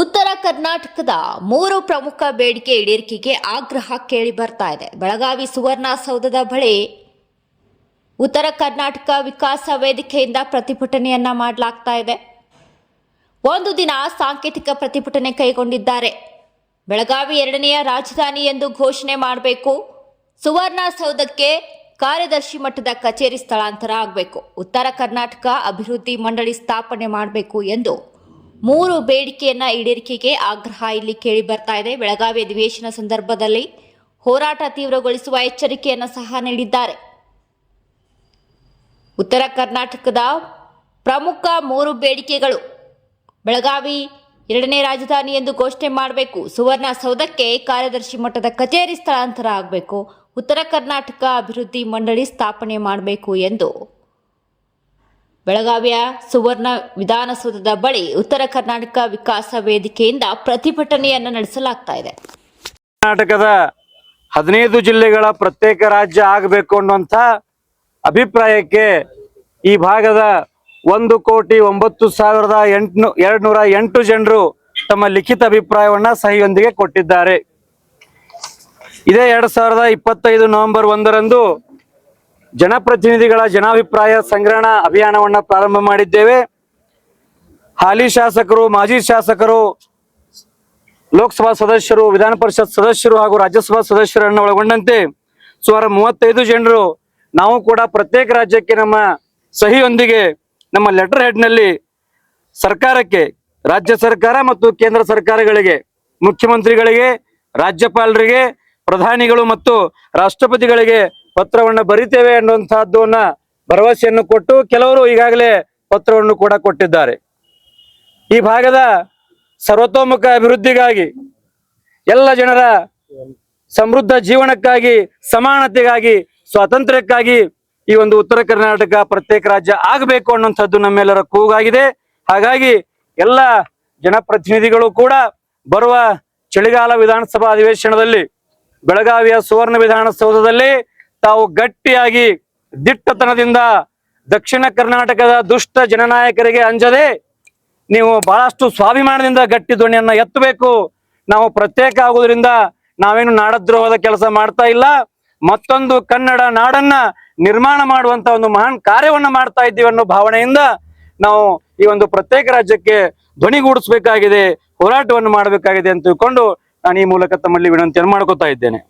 ಉತ್ತರ ಕರ್ನಾಟಕದ ಮೂರು ಪ್ರಮುಖ ಬೇಡಿಕೆ ಈಡೇರಿಕೆಗೆ ಆಗ್ರಹ ಕೇಳಿ ಬರ್ತಾ ಇದೆ. ಬೆಳಗಾವಿ ಸುವರ್ಣಸೌಧದ ಬಳಿ ಉತ್ತರ ಕರ್ನಾಟಕ ವಿಕಾಸ ವೇದಿಕೆಯಿಂದ ಪ್ರತಿಭಟನೆಯನ್ನ ಮಾಡಲಾಗ್ತಾ ಇದೆ. ಒಂದು ದಿನ ಸಾಂಕೇತಿಕ ಪ್ರತಿಭಟನೆ ಕೈಗೊಂಡಿದ್ದಾರೆ. ಬೆಳಗಾವಿ ಎರಡನೆಯ ರಾಜಧಾನಿ ಎಂದು ಘೋಷಣೆ ಮಾಡಬೇಕು. ಸುವರ್ಣಸೌಧಕ್ಕೆ ಕಾರ್ಯದರ್ಶಿ ಮಟ್ಟದ ಕಚೇರಿ ಸ್ಥಳಾಂತರ ಆಗಬೇಕು. ಉತ್ತರ ಕರ್ನಾಟಕ ಅಭಿವೃದ್ಧಿ ಮಂಡಳಿ ಸ್ಥಾಪನೆ ಮಾಡಬೇಕು ಎಂದು ಮೂರು ಬೇಡಿಕೆಯನ್ನ ಈಡೇರಿಕೆಗೆ ಆಗ್ರಹ ಇಲ್ಲಿ ಕೇಳಿ ಬರ್ತಾ ಇದೆ. ಬೆಳಗಾವಿ ಅಧಿವೇಶನ ಸಂದರ್ಭದಲ್ಲಿ ಹೋರಾಟ ತೀವ್ರಗೊಳಿಸುವ ಎಚ್ಚರಿಕೆಯನ್ನು ಸಹ ನೀಡಿದ್ದಾರೆ. ಉತ್ತರ ಕರ್ನಾಟಕದ ಪ್ರಮುಖ ಮೂರು ಬೇಡಿಕೆಗಳು. ಬೆಳಗಾವಿ ಎರಡನೇ ರಾಜಧಾನಿ ಎಂದು ಘೋಷಣೆ ಮಾಡಬೇಕು. ಸುವರ್ಣ ಸೌಧಕ್ಕೆ ಕಾರ್ಯದರ್ಶಿ ಮಟ್ಟದ ಕಚೇರಿ ಸ್ಥಳಾಂತರ ಆಗಬೇಕು. ಉತ್ತರ ಕರ್ನಾಟಕ ಅಭಿವೃದ್ಧಿ ಮಂಡಳಿ ಸ್ಥಾಪನೆ ಮಾಡಬೇಕು ಎಂದು ಬೆಳಗಾವಿಯ ಸುವರ್ಣ ವಿಧಾನಸೌಧದ ಬಳಿ ಉತ್ತರ ಕರ್ನಾಟಕ ವಿಕಾಸ ವೇದಿಕೆಯಿಂದ ಪ್ರತಿಭಟನೆಯನ್ನು ನಡೆಸಲಾಗ್ತಾ ಇದೆ. ಕರ್ನಾಟಕದ ಹದಿನೈದು ಜಿಲ್ಲೆಗಳ ಪ್ರತ್ಯೇಕ ರಾಜ್ಯ ಆಗಬೇಕು ಅನ್ನುವಂಥ ಅಭಿಪ್ರಾಯಕ್ಕೆ ಈ ಭಾಗದ ಒಂದು ಕೋಟಿ ಒಂಬತ್ತು ಸಾವಿರದ ಎಂಟು ಎರಡು ನೂರ ಎಂಟು ಜನರು ತಮ್ಮ ಲಿಖಿತ ಅಭಿಪ್ರಾಯವನ್ನ ಸಹಿಯೊಂದಿಗೆ ಕೊಟ್ಟಿದ್ದಾರೆ. ಇದೇ ಎರಡ್ ಸಾವಿರದ ಇಪ್ಪತ್ತೈದು ನವೆಂಬರ್ ಒಂದರಂದು ಜನಪ್ರತಿನಿಧಿಗಳ ಜನಾಭಿಪ್ರಾಯ ಸಂಗ್ರಹಣಾ ಅಭಿಯಾನವನ್ನು ಪ್ರಾರಂಭ ಮಾಡಿದ್ದೇವೆ. ಹಾಲಿ ಶಾಸಕರು, ಮಾಜಿ ಶಾಸಕರು, ಲೋಕಸಭಾ ಸದಸ್ಯರು, ವಿಧಾನ ಪರಿಷತ್ ಸದಸ್ಯರು ಹಾಗೂ ರಾಜ್ಯಸಭಾ ಸದಸ್ಯರನ್ನು ಒಳಗೊಂಡಂತೆ ಸುಮಾರು ಮೂವತ್ತೈದು ಜನರು ನಾವು ಕೂಡ ಪ್ರತ್ಯೇಕ ರಾಜ್ಯಕ್ಕೆ ನಮ್ಮ ಸಹಿಯೊಂದಿಗೆ ನಮ್ಮ ಲೆಟರ್ ಹೆಡ್ನಲ್ಲಿ ಸರ್ಕಾರಕ್ಕೆ, ರಾಜ್ಯ ಸರ್ಕಾರ ಮತ್ತು ಕೇಂದ್ರ ಸರ್ಕಾರಗಳಿಗೆ, ಮುಖ್ಯಮಂತ್ರಿಗಳಿಗೆ, ರಾಜ್ಯಪಾಲರಿಗೆ, ಪ್ರಧಾನಿಗಳು ಮತ್ತು ರಾಷ್ಟ್ರಪತಿಗಳಿಗೆ ಪತ್ರವನ್ನು ಬರಿತೇವೆ ಅನ್ನುವಂತಹದ್ದನ್ನ ಭರವಸೆಯನ್ನು ಕೊಟ್ಟು ಕೆಲವರು ಈಗಾಗಲೇ ಪತ್ರವನ್ನು ಕೂಡ ಕೊಟ್ಟಿದ್ದಾರೆ. ಈ ಭಾಗದ ಸರ್ವತೋಮುಖ ಅಭಿವೃದ್ಧಿಗಾಗಿ, ಎಲ್ಲ ಜನರ ಸಮೃದ್ಧ ಜೀವನಕ್ಕಾಗಿ, ಸಮಾನತೆಗಾಗಿ, ಸ್ವಾತಂತ್ರ್ಯಕ್ಕಾಗಿ ಈ ಒಂದು ಉತ್ತರ ಕರ್ನಾಟಕ ಪ್ರತ್ಯೇಕ ರಾಜ್ಯ ಆಗಬೇಕು ಅನ್ನುವಂಥದ್ದು ನಮ್ಮೆಲ್ಲರ ಕೂಗಾಗಿದೆ. ಹಾಗಾಗಿ ಎಲ್ಲ ಜನಪ್ರತಿನಿಧಿಗಳು ಕೂಡ ಬರುವ ಚಳಿಗಾಲ ವಿಧಾನಸಭಾ ಅಧಿವೇಶನದಲ್ಲಿ, ಬೆಳಗಾವಿಯ ಸುವರ್ಣ ವಿಧಾನಸೌಧದಲ್ಲಿ ತಾವು ಗಟ್ಟಿಯಾಗಿ ದಿಟ್ಟತನದಿಂದ ದಕ್ಷಿಣ ಕರ್ನಾಟಕದ ದುಷ್ಟ ಜನನಾಯಕರಿಗೆ ಅಂಜದೆ ನೀವು ಬಹಳಷ್ಟು ಸ್ವಾಭಿಮಾನದಿಂದ ಗಟ್ಟಿ ಧ್ವನಿಯನ್ನ ಎತ್ತಬೇಕು. ನಾವು ಪ್ರತ್ಯೇಕ ಆಗುವುದರಿಂದ ನಾವೇನು ನಾಡದ್ರೋಹದ ಕೆಲಸ ಮಾಡ್ತಾ ಇಲ್ಲ. ಮತ್ತೊಂದು ಕನ್ನಡ ನಾಡನ್ನ ನಿರ್ಮಾಣ ಮಾಡುವಂತ ಒಂದು ಮಹಾನ್ ಕಾರ್ಯವನ್ನ ಮಾಡ್ತಾ ಇದ್ದೀವಿ ಅನ್ನೋ ಭಾವನೆಯಿಂದ ನಾವು ಈ ಒಂದು ಪ್ರತ್ಯೇಕ ರಾಜ್ಯಕ್ಕೆ ಧ್ವನಿಗೂಡಿಸಬೇಕಾಗಿದೆ ಹೋರಾಟವನ್ನು ಮಾಡಬೇಕಾಗಿದೆ ಅಂತ ತಿಳ್ಕೊಂಡು ನಾನು ಈ ಮೂಲಕ ತಮ್ಮಲ್ಲಿ ವಿನಂತಿಯನ್ನು ಮಾಡ್ಕೊತಾ ಇದ್ದೇನೆ.